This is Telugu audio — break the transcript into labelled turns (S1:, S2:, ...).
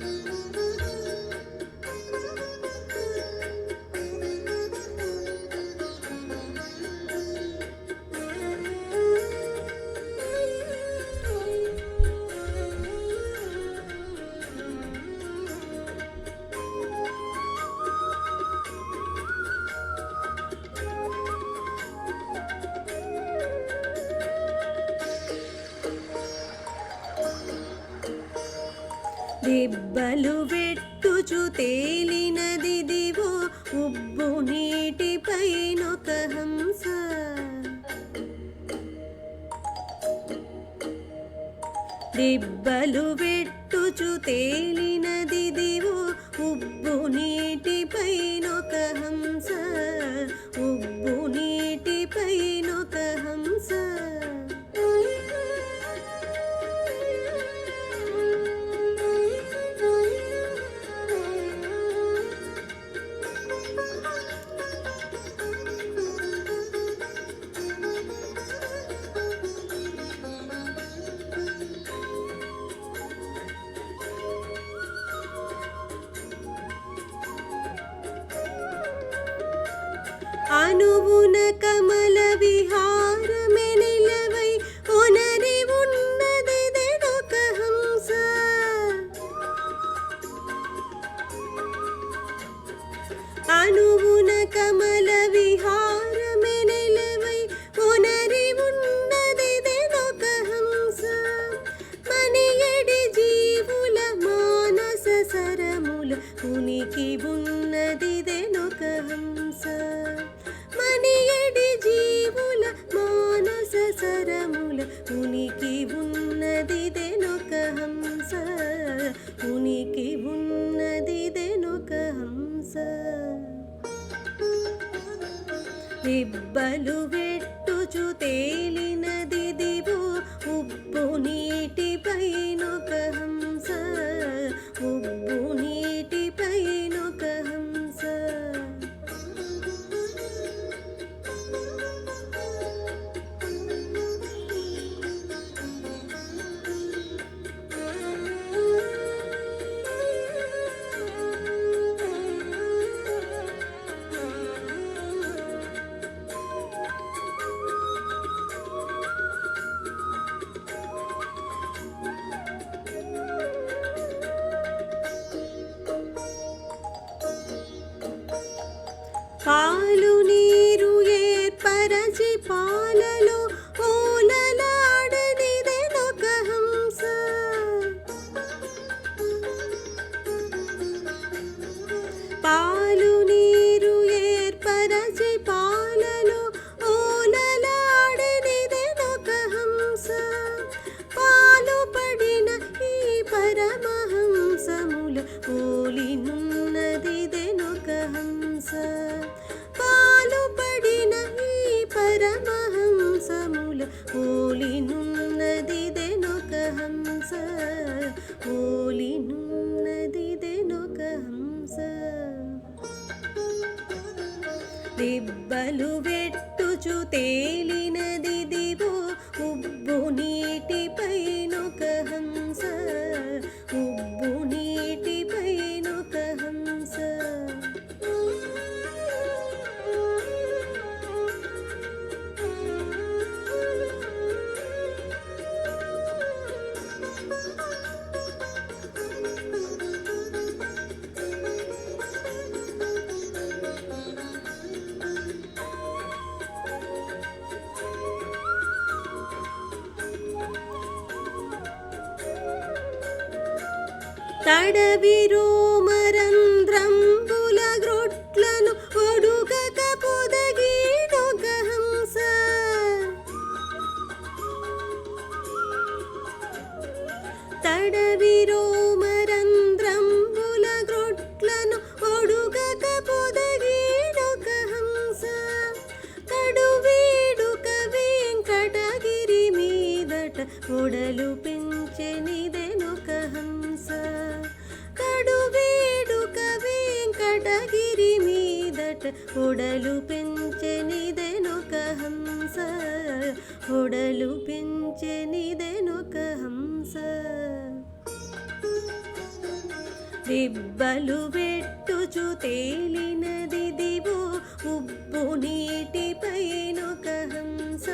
S1: Thank you. దిబ్బలు వెట్టుచు తేలినది దివో ఉబ్బు నీటిపైనొక హంస. దిబ్బలు వెట్టుచు తేలినది దివో ఉబ్బు నీటిపైనొక హంస. ఉబ్బు నీటిపైనొక హంస அணுவுன கமல விஹாரமே நிலவை உணரி உன்னதி திடகஹம்ச அணுவுன கமல விஹாரமே நிலவை உணரி உன்னதி திடகஹம்ச மணியடி ஜீவுல மானச சரமுல உனிக்கு உன்னதி திடகஹம்ச జీవుల మానస సరముల ఉనికి ఉన్నదిదెనొక హంస. ఉనికి ఉన్నదిదెనొక హంస. ఇబ్బలు వెట్టుచు తే పాలు నీరు ఏర్పరచి పాలలో ఓలలాడనిదెనొక హంస. పాలు దిబ్బలు వెట్టుచు తేలినది దివు ఉబ్బు నీటిపైనొక హంస. తడవిరోమరంధ్రంబుల గ్రొట్లను ఒడుగక పొదగీడొక హంస తడవిరోమరంధ్రంబుల గ్రొట్లను ఒడుగక పొదగీడొక హంస కడువీడుక వెంకటగిరి మీదట ఒడలు పెంచెనిదెనొక వెంకటగిరి మీదట ఉడలు పెంచెనిదెనొక హంస. ఉడలు పెంచెనిదెనొక హంస. దిబ్బలు తేలినది దిబో ఉప్పు నీటిపైనొక హంస.